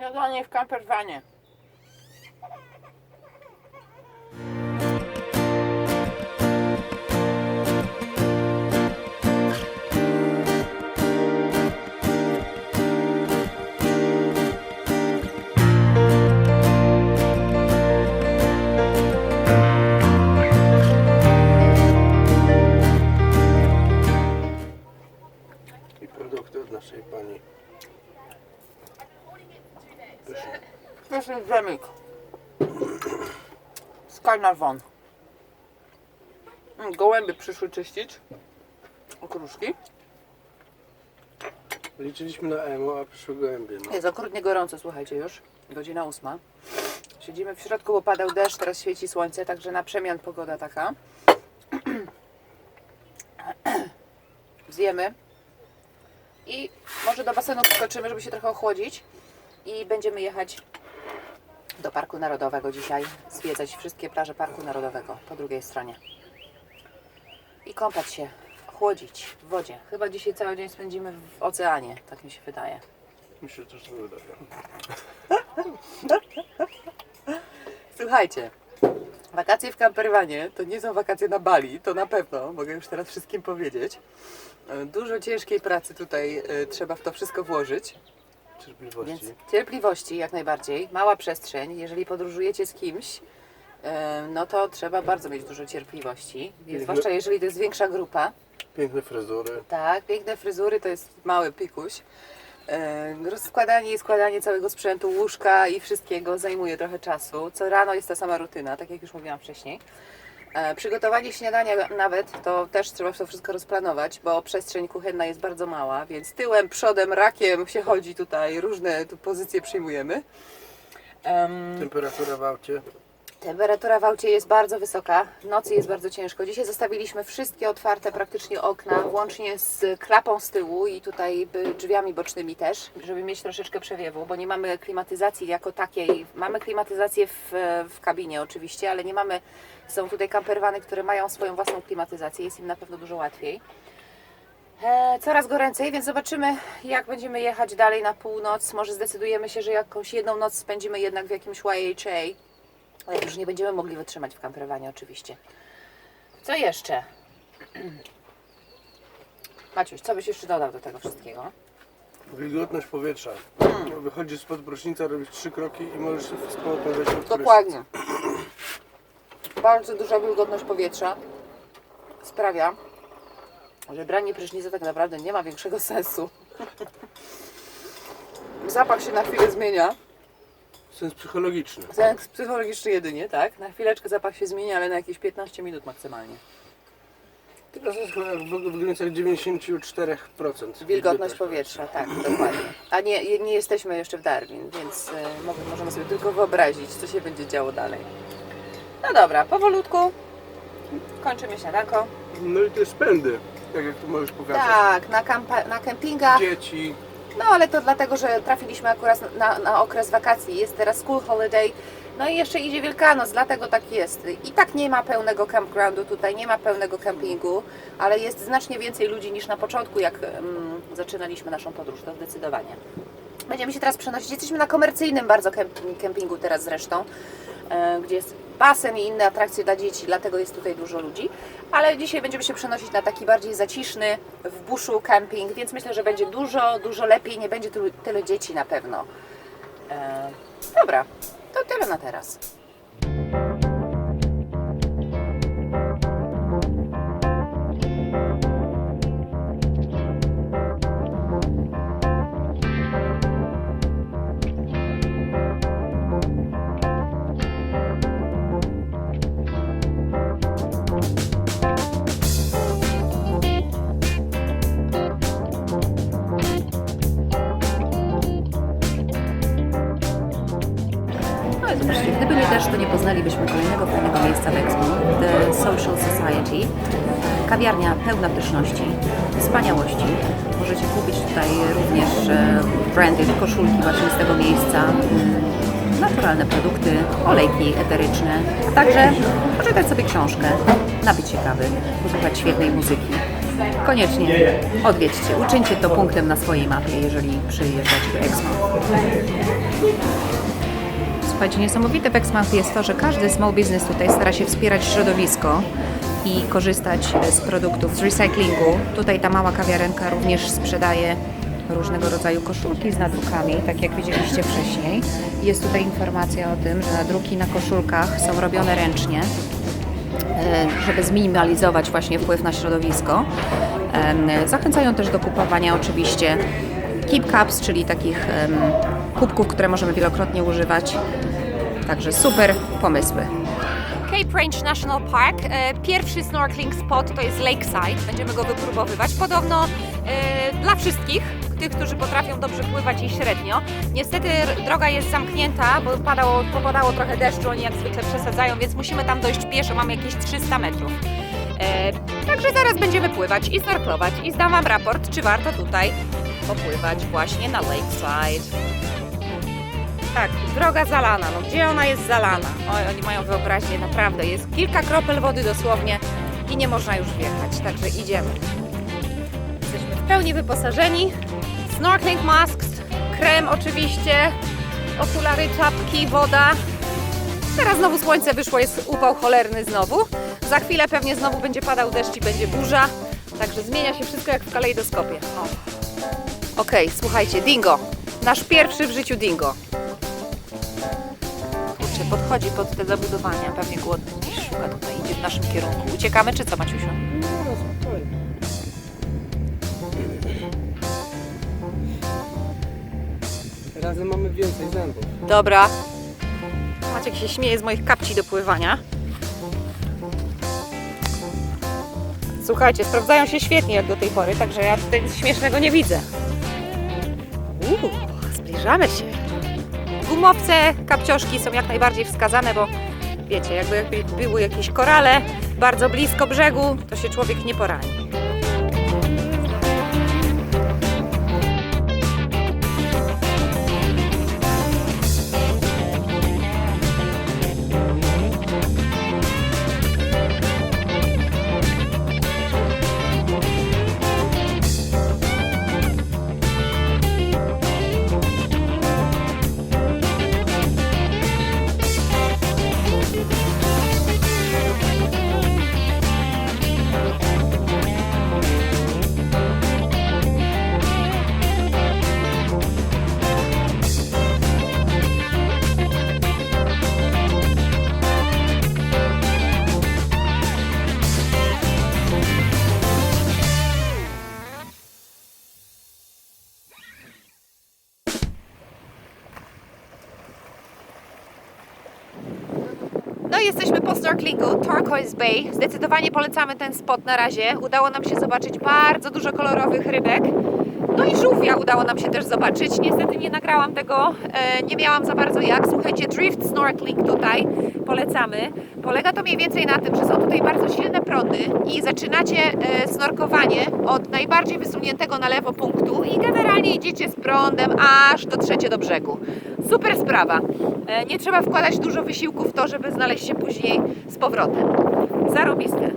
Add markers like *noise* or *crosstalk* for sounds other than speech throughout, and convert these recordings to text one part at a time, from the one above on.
Śniadanie w camperwanie. Z Carnarvon. Mm, Gołębie przyszły czyścić. Okruszki. Liczyliśmy na emo, a przyszły gołębie. No. Jest okrutnie gorąco, słuchajcie już. Godzina ósma. Siedzimy w środku, bo padał deszcz, teraz świeci słońce, także na przemian pogoda taka. *clears throat* Zjemy. I może do basenu skoczymy, żeby się trochę ochłodzić. I będziemy jechać do Parku Narodowego dzisiaj. Zwiedzać wszystkie plaże Parku Narodowego po drugiej stronie. I kąpać się, chłodzić w wodzie. Chyba dzisiaj cały dzień spędzimy w oceanie, tak mi się wydaje. Myślę, że to wydaje. *laughs* Słuchajcie, wakacje w camperwanie to nie są wakacje na Bali, to na pewno, mogę już teraz wszystkim powiedzieć. E, Dużo ciężkiej pracy tutaj e, trzeba w to wszystko włożyć, Cierpliwości. więc cierpliwości jak najbardziej, mała przestrzeń. Jeżeli podróżujecie z kimś, e, no to trzeba bardzo mieć dużo cierpliwości, Piękne- zwłaszcza jeżeli to jest większa grupa. Piękne fryzury. Tak, piękne fryzury to jest mały pikuś. E, Rozkładanie i składanie całego sprzętu, łóżka i wszystkiego zajmuje trochę czasu. Co rano jest ta sama rutyna, tak jak już mówiłam wcześniej. E, Przygotowanie śniadania nawet to też trzeba to wszystko rozplanować, bo przestrzeń kuchenna jest bardzo mała, więc tyłem, przodem, rakiem się chodzi tutaj, różne tu pozycje przyjmujemy. Em, Temperatura w aucie. Temperatura w aucie jest bardzo wysoka, w nocy jest bardzo ciężko. Dzisiaj zostawiliśmy wszystkie otwarte praktycznie okna, łącznie z klapą z tyłu i tutaj drzwiami bocznymi też, żeby mieć troszeczkę przewiewu, bo nie mamy klimatyzacji jako takiej. Mamy klimatyzację w, w kabinie oczywiście, ale nie mamy, są tutaj camperwany, które mają swoją własną klimatyzację, jest im na pewno dużo łatwiej. E, coraz goręcej, więc zobaczymy, jak będziemy jechać dalej na północ. Może zdecydujemy się, że jakąś jedną noc spędzimy jednak w jakimś YHA. Ale już nie będziemy mogli wytrzymać w kamperowanie oczywiście. Co jeszcze? *clears throat* Maciuś, co byś jeszcze dodał do tego wszystkiego? Wilgotność powietrza. Hmm. Wychodzisz spod prysznica, robisz trzy kroki i możesz się wejść pod Dokładnie. Bardzo duża wilgotność powietrza sprawia, że branie prysznica tak naprawdę nie ma większego sensu. *laughs* Zapach się na chwilę zmienia. Sens psychologiczny. Sens psychologiczny jedynie, tak? Na chwileczkę zapach się zmienia, ale na jakieś 15 minut maksymalnie. Teraz jest chyba w, w granicach 94%. Wilgotność powietrza, tak, dokładnie. A nie, nie jesteśmy jeszcze w Darwin, więc y, mo- możemy sobie tylko wyobrazić, co się będzie działo dalej. No dobra, powolutku kończymy śniadanko. No i te spędy, tak jak tu możesz pokazać. Tak, na, kampa- na kempingach. Dzieci. No ale to dlatego, że trafiliśmy akurat na, na okres wakacji. Jest teraz school holiday. No i jeszcze idzie Wielkanoc, dlatego tak jest. I tak nie ma pełnego campgroundu tutaj, nie ma pełnego kempingu, ale jest znacznie więcej ludzi niż na początku, jak mm, zaczynaliśmy naszą podróż, to zdecydowanie. Będziemy się teraz przenosić. Jesteśmy na komercyjnym bardzo kemp- kempingu teraz zresztą, e, gdzie jest basen i inne atrakcje dla dzieci, dlatego jest tutaj dużo ludzi. Ale dzisiaj będziemy się przenosić na taki bardziej zaciszny, w buszu camping, więc myślę, że będzie dużo, dużo lepiej, nie będzie tylu, tyle dzieci na pewno. E, dobra, to tyle na teraz. Gdyby nie też, to nie poznalibyśmy kolejnego fajnego miejsca w Expo, The Social Society. Kawiarnia pełna pyszności, wspaniałości. Możecie kupić tutaj również e, brandy, koszulki właśnie z tego miejsca, naturalne produkty, olejki eteryczne, a także poczytać sobie książkę, napić się kawy, posłuchać świetnej muzyki. Koniecznie odwiedźcie, uczyńcie to punktem na swojej mapie, jeżeli przyjeżdżacie do Expo. Słuchajcie, niesamowite w Exmouth jest to, że każdy small business tutaj stara się wspierać środowisko i korzystać z produktów z recyklingu. Tutaj ta mała kawiarenka również sprzedaje różnego rodzaju koszulki z nadrukami, tak jak widzieliście wcześniej. Jest tutaj informacja o tym, że nadruki na koszulkach są robione ręcznie, e, żeby zminimalizować właśnie wpływ na środowisko. Zachęcają też do kupowania oczywiście keep cups, czyli takich kubków, które możemy wielokrotnie używać. Także super pomysły. Cape Range National Park. E, Pierwszy snorkeling spot to jest Lakeside. Będziemy go wypróbowywać. Podobno e, dla wszystkich, tych, którzy potrafią dobrze pływać i średnio. Niestety droga jest zamknięta, bo padało, popadało trochę deszczu, oni jak zwykle przesadzają, więc musimy tam dojść pieszo, mamy jakieś 300 metrów. E, także zaraz będziemy pływać i snorklować i zdam Wam raport, czy warto tutaj popływać właśnie na Lakeside. Tak, droga zalana. No gdzie ona jest zalana? Oj, oni mają wyobraźnię, naprawdę. Jest kilka kropel wody dosłownie i nie można już wjechać, także idziemy. Jesteśmy w pełni wyposażeni. Snorkeling masks, krem oczywiście, okulary, czapki, woda. Teraz znowu słońce wyszło, jest upał cholerny znowu. Za chwilę pewnie znowu będzie padał deszcz i będzie burza. Także zmienia się wszystko jak w kalejdoskopie. O. Okej, słuchajcie, dingo. Nasz pierwszy w życiu dingo. Podchodzi pod te zabudowania, pewnie głodny gdzieś szuka tutaj, idzie w naszym kierunku. Uciekamy czy co, Maciusiu? Razem mamy więcej zębów. Dobra. Maciek się śmieje z moich kapci do pływania. Słuchajcie, sprawdzają się świetnie jak do tej pory, także ja tutaj nic śmiesznego nie widzę. Uuu, zbliżamy się. Gumowce, kapcioszki są jak najbardziej wskazane, bo wiecie, jakby, były jakieś korale bardzo blisko brzegu, to się człowiek nie porani. Jesteśmy po snorkelingu Turquoise Bay. Zdecydowanie polecamy ten spot na razie. Udało nam się zobaczyć bardzo dużo kolorowych rybek. No i żółwia udało nam się też zobaczyć. Niestety nie nagrałam tego, e, nie miałam za bardzo jak. Słuchajcie, drift snorkeling tutaj polecamy. Polega to mniej więcej na tym, że są tutaj bardzo silne prądy i zaczynacie e, snorkowanie od najbardziej wysuniętego na lewo punktu i generalnie idziecie z prądem aż dotrzecie do brzegu. Super sprawa. E, Nie trzeba wkładać dużo wysiłku w to, żeby znaleźć się później z powrotem. Zarobiste.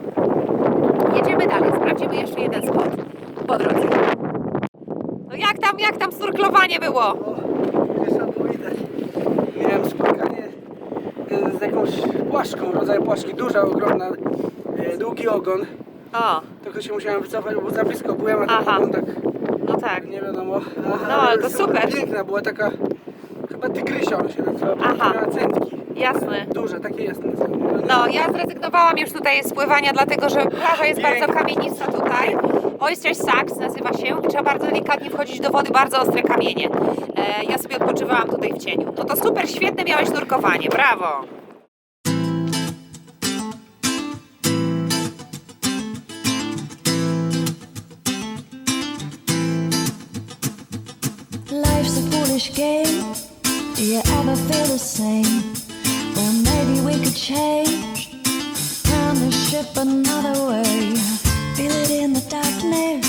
Jedziemy dalej, sprawdzimy jeszcze jeden spot po drodze. No jak tam, jak tam snorklowanie było? O, niesamowite. Miałem spotkanie e, z jakąś płaszczką, rodzaj płaszczki, duża, ogromna, e, długi ogon. O, Tylko się musiałem wycofać, bo za blisko byłem, a ten Aha. ogon tak no tak. nie wiadomo. Aha, No, ale to super. Piękna, była taka, chyba tygrysia on się nazywa, bo Aha. miała centki. Jasne. Duże, takie jest. No, ja zrezygnowałam już tutaj z pływania, dlatego że plaża jest bardzo kamienista tutaj. Oyster Sacks nazywa się. Trzeba bardzo delikatnie wchodzić do wody, bardzo ostre kamienie. E, ja sobie odpoczywałam tutaj w cieniu. No to super, świetne miałeś nurkowanie, brawo! life's a foolish game. Do you ever feel the same? Well, maybe we could change. Turn the ship another way. Feel it in the darkness.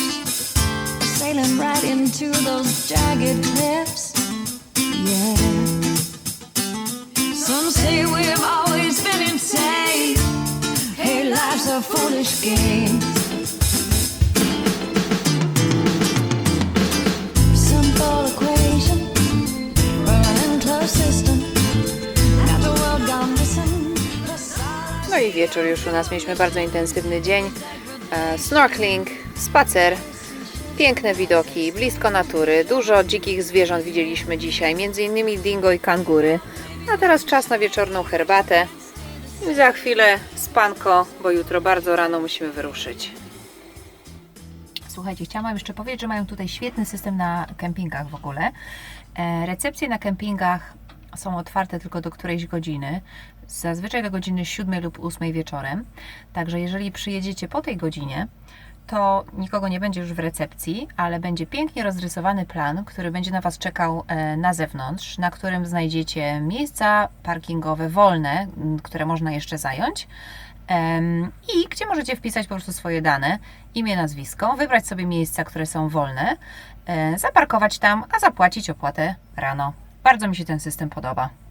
Sailing right into those jagged cliffs. Yeah. Some say we've always been insane. Hey, life's a foolish game. I wieczór już u nas. Mieliśmy bardzo intensywny dzień. E, Snorkeling, spacer, piękne widoki, blisko natury. Dużo dzikich zwierząt widzieliśmy dzisiaj, między innymi dingo i kangury. A teraz czas na wieczorną herbatę. I za chwilę spanko, bo jutro bardzo rano musimy wyruszyć. Słuchajcie, chciałam jeszcze powiedzieć, że mają tutaj świetny system na kempingach w ogóle. E, Recepcje na kempingach są otwarte tylko do którejś godziny, zazwyczaj do godziny 7 lub 8 wieczorem. Także jeżeli przyjedziecie po tej godzinie, to nikogo nie będzie już w recepcji, ale będzie pięknie rozrysowany plan, który będzie na Was czekał e, na zewnątrz, na którym znajdziecie miejsca parkingowe wolne, które można jeszcze zająć. I gdzie możecie wpisać po prostu swoje dane, imię, nazwisko, wybrać sobie miejsca, które są wolne, e, zaparkować tam, a zapłacić opłatę rano. Bardzo mi się ten system podoba.